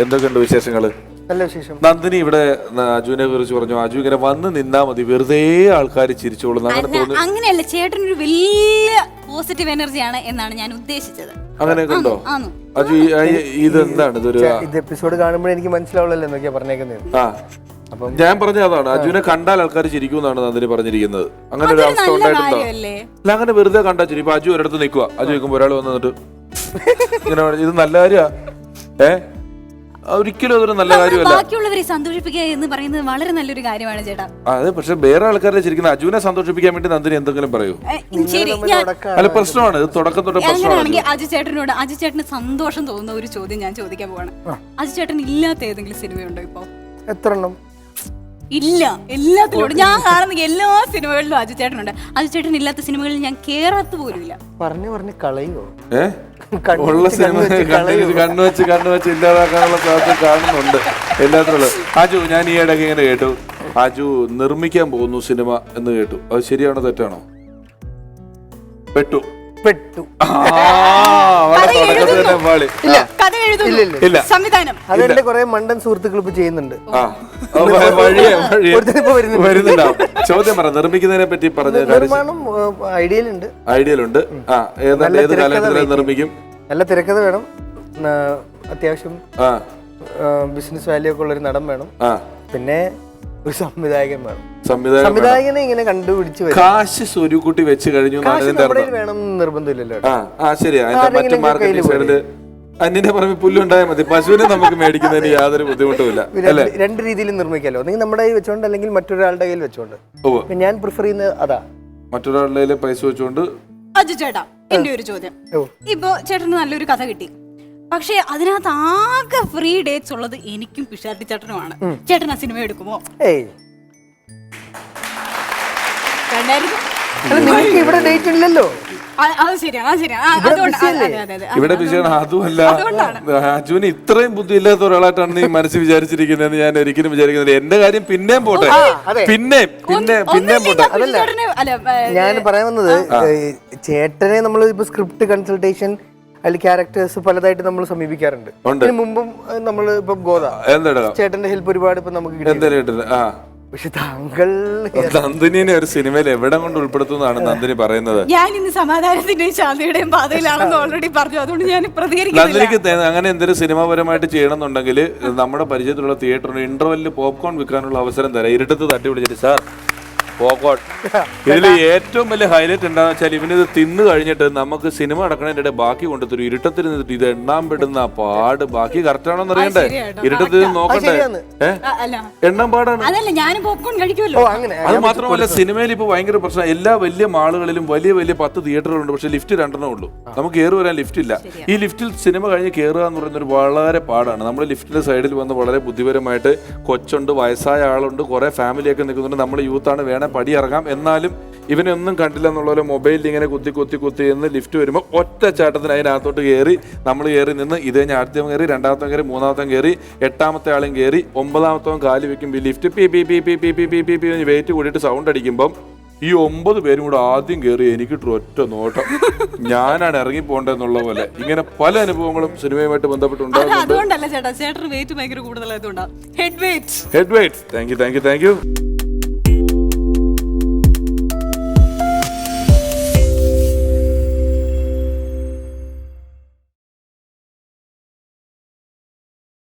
എന്തൊക്കെയുണ്ട് വിശേഷങ്ങൾ നല്ല വിശേഷം. നന്ദിനി ഇവിടെ അജുവിനെ കുറിച്ച് പറഞ്ഞു. അജു ഇങ്ങനെ വന്ന് നിന്നാ മതി. വെറുതെ ആൾക്കാർ ചിരിച്ചോളും. അങ്ങനെ അല്ല തോന്നി അങ്ങനെയല്ല ചേട്ടനൊരു വലിയ പോസിറ്റീവ് എനർജി ആണ് എന്നാണ് ഞാൻ ഉദ്ദേശിച്ചത്. അങ്ങനെയൊക്കെ ഉണ്ടോ? അജു ഈ- ഈ- ഇത് എന്താണ് ഇതൊരു ഇത് എപ്പിസോഡ് കാണുമ്പോൾ എനിക്ക് മനസ്സിലാവുള്ളല്ലോ എന്നൊക്കെയാ പറഞ്ഞേക്കുന്നത് ആ. ഞാൻ പറഞ്ഞ അതാണ്. അജുവിനെ കണ്ടാൽ ആൾക്കാർ ചിരിക്കും എന്നാണ് നന്ദിനി പറഞ്ഞിരിക്കുന്നത്. അങ്ങനെ ഒരു അവസ്ഥ ഉണ്ടായിട്ടുണ്ടോ? അല്ല അങ്ങനെ വെറുതെ കണ്ടാ ചിരി. ഇപ്പൊ അജു ഒരിടത്ത് നിൽക്കുക അജു നിൽക്കുമ്പോൾ ഒരാൾ വന്നിട്ട് നിന്നിട്ട് ഇങ്ങനെ പറഞ്ഞു, ഇത് നല്ല കാര്യ. ഏ? ഒരിക്കലും അതൊരു നല്ല കാര്യമല്ല. ബാക്കിയുള്ളവരെ സന്തോഷിപ്പിക്കുക എന്ന് പറയുന്നത് വളരെ നല്ലൊരു കാര്യമാണ് ചേട്ടാ. അതെ പക്ഷെ വേറെ ആൾക്കാരെ ചിരിക്കുന്ന അജുവിനെ സന്തോഷിപ്പിക്കാൻ വേണ്ടി നന്ദിനി എന്തെങ്കിലും പറയൂ? ഏ, ശരി ഞാൻ അല്ല പ്രശ്നമാണ് ഇത് തുടക്കം തൊട്ട് പ്രശ്നമാണ് അങ്ങനെയാണെങ്കിൽ അജു ചേട്ടനോട് അജു ചേട്ടന് സന്തോഷം തോന്നുന്ന ഒരു ചോദ്യം ഞാൻ ചോദിക്കാൻ പോവാണ്. അജു ചേട്ടൻ ഇല്ലാത്ത ഏതെങ്കിലും സിനിമയുണ്ടോ ഇപ്പൊ? എത്ര എണ്ണം? ഇല്ല എല്ലാത്തിലും ഞാൻ കാണുന്ന എല്ലാ സിനിമകളിലും അജു ചേട്ടനുണ്ട്. അജു ചേട്ടൻ ഇല്ലാത്ത സിനിമകളിൽ ഞാൻ കേറാത്ത പോലും ഇല്ല പറഞ്ഞു പറഞ്ഞു കളയോ ഏ? ഉള്ള സിനിമ കണ്ണ് വെച്ച്? കണ്ണു വെച്ച് ഇല്ലാതാക്കാനുള്ള സാധ്യത കാണുന്നുണ്ട്. എല്ലാത്തിലുള്ള അജു ഞാൻ ഈ ഇടയ്ക്ക് ഇങ്ങനെ കേട്ടു. അജു നിർമ്മിക്കാൻ പോകുന്നു സിനിമ എന്ന് കേട്ടു. അത് ശരിയാണോ തെറ്റാണോ? പെട്ടു. പെട്ടു കഥ എഴുതുന്നു. സംവിധാനം. അതെന്റെ കുറെ മണ്ടൻ സുഹൃത്തുക്കൾ ഇപ്പൊ ചെയ്യുന്നുണ്ട്. ചോദ്യം പറ നിർമ്മിക്കുന്നതിനെ പറ്റി പറഞ്ഞു നിർമ്മാണം ഐഡിയൽ ഉണ്ട് ഐഡിയൽ ഉണ്ട് ആ ഏതാണ്ട് ഏത് കാലഘട്ടത്തിൽ നിർമ്മിക്കും? നല്ല തിരക്കഥ വേണം. അത്യാവശ്യം ബിസിനസ് വാല്യൂ ഒക്കെ ഉള്ള ഒരു നടൻ വേണം. പിന്നെ ഒരു സംവിധായകൻ വേണം. സംവിധായകനെ ഇങ്ങനെ കണ്ടുപിടിച്ച് കാശ് സ്വരുക്കൂട്ടി വെച്ച് കഴിഞ്ഞു വേണം നിർബന്ധമില്ലല്ലോ. ആ ശരിയാ. അതിന്റെ മറ്റു മാർക്കറ്റിംഗ് സൈഡിൽ അന്യന്റെ പറമ്പിൽ പുല്ലുണ്ടായാൽ മതി. പശുവിനെ നമുക്ക് മേടിക്കുന്നതിന് യാതൊരു ബുദ്ധിമുട്ടുമില്ല. രണ്ട് അല്ലേ? രണ്ട് രീതിയിൽ നിർമ്മിക്കാലോ? ഒന്നെങ്കിൽ നമ്മുടെ കയ്യിൽ വെച്ചോണ്ട് അല്ലെങ്കിൽ മറ്റൊരാളുടെ കയ്യിൽ വെച്ചോണ്ട്. ഞാൻ പ്രിഫർ ചെയ്യുന്നത് അതാ. മറ്റൊരാളുടെ കയ്യിൽ പൈസ വെച്ചോണ്ട് അജു ചേട്ടാ എന്റെ ഒരു ചോദ്യം. ഇപ്പൊ ചേട്ടന് നല്ലൊരു കഥ കിട്ടി. പക്ഷേ അതിനകത്ത് ആകെ ഫ്രീ ഡേറ്റ്സ് ഉള്ളത് എനിക്കും പിഷാർട്ടി ചേട്ടനുമാണ്. ചേട്ടൻ ആ സിനിമ എടുക്കുമോ ഏയ്. നിങ്ങൾക്ക് ഇവിടെ ഡേറ്റ് ഇല്ലല്ലോ. ആ, അത് ശരിയാണ് അത് ശരിയാണ്. ഇവിടെ വിഷയം അതുമല്ല അതുകൊണ്ടാണ്. അജുവിന് ഇത്രയും ബുദ്ധി ഇല്ലാത്ത ഒരാളായിട്ടാണ് നീ മനസ്സിൽ വിചാരിച്ചിരിക്കുന്നതെന്ന് ഞാൻ ഒരിക്കലും വിചാരിക്കുന്നില്ല. എന്റെ കാര്യം പിന്നെയും പോട്ടെ. അതെ. പിന്നെ പിന്നെ പിന്നെയും പോട്ടെ. ഞാൻ പറയാൻ വന്നത് ചേട്ടനെ നമ്മൾ ഇപ്പൊ സ്ക്രിപ്റ്റ് കൺസൾട്ടേഷൻ അതിൽ ക്യാരക്ടേഴ്സ് പലതായിട്ട് നമ്മൾ സമീപിക്കാറുണ്ട്. മുമ്പും നമ്മൾ ഇപ്പൊ ഗോദ. ചേട്ടന്റെ ഹെൽപ്പ് ഒരുപാട് ഇപ്പൊ നമുക്ക് പക്ഷെ താങ്കൾ നന്ദിനിനെ ഒരു സിനിമയിൽ എവിടെ കൊണ്ട് ഉൾപ്പെടുത്തുന്നതാണ് നന്ദിനി പറയുന്നത്? ഞാൻ ഇന്ന് സമാധാനത്തിന്റെയും ശാന്തിയുടെയും പാതയിലാണെന്ന് ഓൾറെഡി പറഞ്ഞു. അതുകൊണ്ട് ഞാൻ പ്രതികരിക്കുന്നില്ല. നന്ദിനിക്ക് അങ്ങനെ എന്തൊരു സിനിമാപരമായിട്ട് ചെയ്യണമെന്നുണ്ടെങ്കിൽ നമ്മുടെ പരിചയത്തിലുള്ള തിയേറ്ററിന് ഇന്റർവെല്ലിൽ പോപ്കോൺ വിൽക്കാനുള്ള അവസരം തരാം. ഇരുട്ടത്ത് തട്ടി വിളിച്ചിട്ട് സാർ ഇതിൽ ഏറ്റവും വലിയ ഹൈലൈറ്റ് എന്താണെന്ന് വെച്ചാൽ ഇവനിത് തിന്നു കഴിഞ്ഞിട്ട് നമുക്ക് സിനിമ അടക്കണതിന്റെ ബാക്കി കൊണ്ടുത്തരും ഇരുട്ടത്തിൽ നിന്നിട്ട് ഇത് എണ്ണാൻ പെടുന്ന പാട്. ബാക്കി കറക്റ്റ് ആണോന്ന് അറിയണ്ടേ? ഇരുട്ടത്തിൽ നോക്കണ്ടേ? എണ്ണം പാടാണ്. അതല്ല ഞാനും പോപ്കോൺ ഓ അങ്ങനെ. അത് മാത്രമല്ല സിനിമയിൽ ഇപ്പൊ ഭയങ്കര പ്രശ്നം. എല്ലാ വലിയ മാളുകളിലും വലിയ വലിയ പത്ത് തിയേറ്ററുകളുണ്ട് പക്ഷെ ലിഫ്റ്റ് രണ്ടെണ്ണം ഉള്ളൂ. നമുക്ക് കയറി വരാൻ ലിഫ്റ്റ് ഇല്ല. ഈ ലിഫ്റ്റിൽ സിനിമ കഴിഞ്ഞ് കയറുക എന്ന് പറയുന്നത് ഒരു വളരെ പാടാണ്. നമ്മൾ ലിഫ്റ്റിന്റെ സൈഡിൽ വന്ന് വളരെ ബുദ്ധിപരമായിട്ട് കൊച്ചുണ്ട് വയസ്സായ ആളുണ്ട് കുറെ ഫാമിലിയൊക്കെ നിൽക്കുന്നുണ്ട്. നമ്മൾ യൂത്താണ് വേണേ പടി ഇറങ്ങാം എന്നാലും ഇവനൊന്നും കണ്ടില്ല എന്നുള്ള പോലെ മൊബൈലിൽ ഇങ്ങനെ കുത്തി കുത്തി കുത്തി എന്ന് ലിഫ്റ്റ് വരുമ്പോൾ ഒറ്റ ചാട്ടത്തിന് അതിനകത്തോട്ട് കയറി നമ്മൾ കയറി നിന്ന് ഇത് കഴിഞ്ഞ് ആദ്യം കയറി രണ്ടാമത്തെ കയറി മൂന്നാമത്തെ കയറി എട്ടാമത്തെ ആളും കയറി ഒമ്പതാമത്തവൻ കാൽ വെക്കുമ്പോൾ ഈ ലിഫ്റ്റ് പി പി പി പി പി പി പി പി പി പി വെയിറ്റ് കൂടിയിട്ട് സൗണ്ട് അടിക്കുമ്പം ഈ ഒമ്പത് പേരും കൂടെ ആദ്യം കയറി എനിക്കിട്ട് ഒറ്റ നോട്ടം. ഞാനാണ് ഇറങ്ങി പോകേണ്ടതെന്നുള്ള പോലെ. ഇങ്ങനെ പല അനുഭവങ്ങളും സിനിമയുമായിട്ട് ബന്ധപ്പെട്ടുണ്ടാകും അതുകൊണ്ടല്ല ചേട്ടാ. ചേട്ടന് വെയിറ്റ് ഭയങ്കര കൂടുതലായതുകൊണ്ടാണ് head weight head weight thank you thank you thank you